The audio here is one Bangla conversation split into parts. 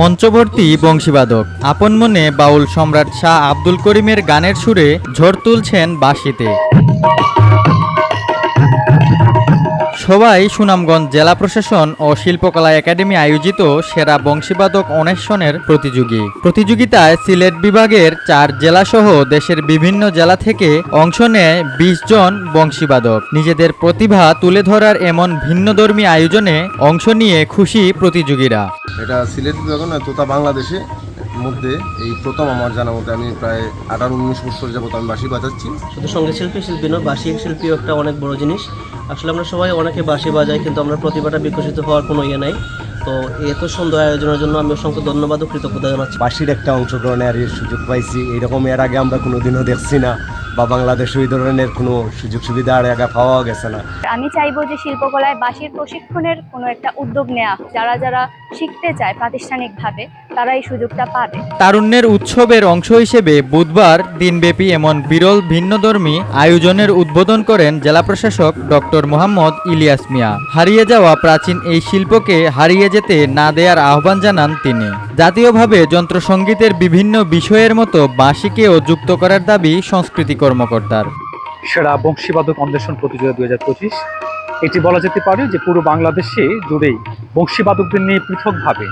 মঞ্চভর্তি বংশীবাদক। আপন মনে বাউল সম্রাট শাহ আব্দুল করিমের গানের সুরে ঝড় তুলছেন বাঁশিতে। সবাই সুনামগঞ্জ জেলা প্রশাসন ও শিল্পকলা একাডেমি আয়োজিত সেরা বংশীবাদক অন্বেষণের প্রতিযোগী। প্রতিযোগিতায় সিলেট বিভাগের চার জেলাসহ দেশের বিভিন্ন জেলা থেকে অংশ নেয় বিশ জন বংশীবাদক। নিজেদের প্রতিভা তুলে ধরার এমন ভিন্নধর্মী আয়োজনে অংশ নিয়ে খুশি প্রতিযোগীরা। এটা সিলেট বিভাগ না তোতা বাংলাদেশে মধ্যে এই প্রথম আমার জানা মতে আমি প্রায় আঠারো উনিশ বছর যাবত আমি বাঁশি বাজাচ্ছি। শুধু সংগীত শিল্পী শিল্পী নয় বাঁশি শিল্পীও একটা অনেক বড় জিনিস। আসলে আমরা সবাই অনেকে বাঁশি বাজাই কিন্তু আমরা প্রতিভাটা বিকশিত হওয়ার কোনো ইয়ে নাই। তো এত সুন্দর আয়োজনের জন্য আমি অসংখ্য ধন্যবাদ ও কৃতজ্ঞতা জানাচ্ছি। বাঁশির একটা অংশগ্রহণের সুযোগ পাইছি এরকম এর আগে আমরা কোনোদিনও দেখছি না। বা বাংলাদেশে ওই ধরনের কোনো সুযোগ সুবিধা আর আগে পাওয়া গেছে না। আমি চাইব যে শিল্পকলায় বাঁশির প্রশিক্ষণের কোনো একটা উদ্যোগ নেওয়া যারা যারা শিখতে চায় প্রাতিষ্ঠানিকভাবে তারা এই সুযোগটা পাবে। তারুণ্যের উৎসবের অংশ হিসেবে বুধবার দিনব্যাপী এমন বিরল ভিন্নধর্মী আয়োজনের উদ্বোধন করেন জেলা প্রশাসক ডক্টর মোহাম্মদ ইলিয়াস মিয়া। হারিয়ে যাওয়া প্রাচীন এই শিল্পকে হারিয়ে যেতে না দেওয়ার আহ্বান জানান তিনি। জাতীয়ভাবে যন্ত্রসঙ্গীতের বিভিন্ন বিষয়ের মতো বাঁশিকেও যুক্ত করার দাবি সংস্কৃতি কর্মকর্তার। সেরা বংশীবাদক অন্বেষণ প্রতিযোগিতা দু হাজার পঁচিশ। এটি বলা যেতে পারে যে পুরো বাংলাদেশে জুড়েই বংশীবাদকদের নিয়ে পৃথকভাবে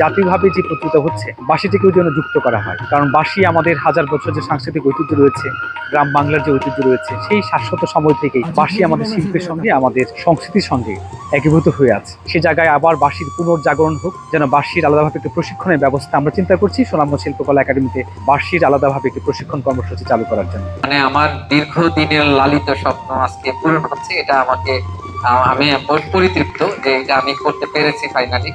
জাতীয়ভাবে যে প্রতিযোগিতা হচ্ছে, বাঁশিটিকেও যেন যুক্ত করা হয়। কারণ বাঁশি আমাদের হাজার বছর যে সাংস্কৃতিক ঐতিহ্য রয়েছে গ্রাম বাংলার যে ঐতিহ্য রয়েছে সেই শাশ্বত সময় থেকেই বাঁশি আমাদের শিল্পের সঙ্গে আমাদের সংস্কৃতির সঙ্গে একীভূত হয়ে আছে। সে জায়গায় আবার বাঁশির পুনর্জাগরণ হোক যেন বাঁশির আলাদাভাবে একটি প্রশিক্ষণের ব্যবস্থা আমরা চিন্তা করছি সোনাম্য শিল্পকলা একাডেমিতে বাঁশির আলাদাভাবে একটি প্রশিক্ষণ কর্মসূচি চালু করার জন্য। মানে আমার দীর্ঘদিনের লালিত স্বপ্ন আজকে পূরণ হচ্ছে এটা আমাকে আমি পরিতৃপ্ত যে এটা আমি করতে পেরেছি ফাইনালি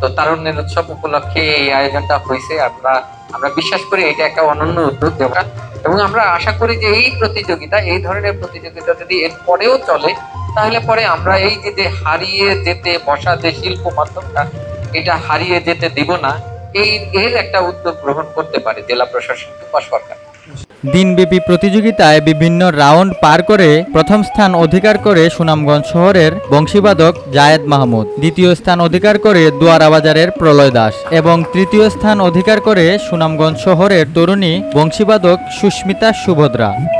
তো তারুণ্যের উৎসব উপলক্ষে এই আয়োজনটা হয়েছে। আমরা আমরা বিশ্বাস করি এটা একটা অনন্য উদ্যোগ দেওয়া এবং আমরা আশা করি যে এই প্রতিযোগিতা, এই ধরনের প্রতিযোগিতা যদি এর পরেও চলে, তাহলে পরে আমরা এই যে যে হারিয়ে যেতে বসা যে শিল্প মাধ্যমটা, এটা হারিয়ে যেতে দিব না, এই, এর একটা উদ্যোগ গ্রহণ করতে পারে জেলা প্রশাসন বা সরকার। দিনব্যাপী প্রতিযোগিতায় বিভিন্ন রাউন্ড পার করে প্রথম স্থান অধিকার করে সুনামগঞ্জ শহরের বংশীবাদক জায়েদ মাহমুদ, দ্বিতীয় স্থান অধিকার করে দুয়ারা বাজারের প্রলয় দাস এবং তৃতীয় স্থান অধিকার করে সুনামগঞ্জ শহরের তরুণী বংশীবাদক সুস্মিতা সুভদ্রা।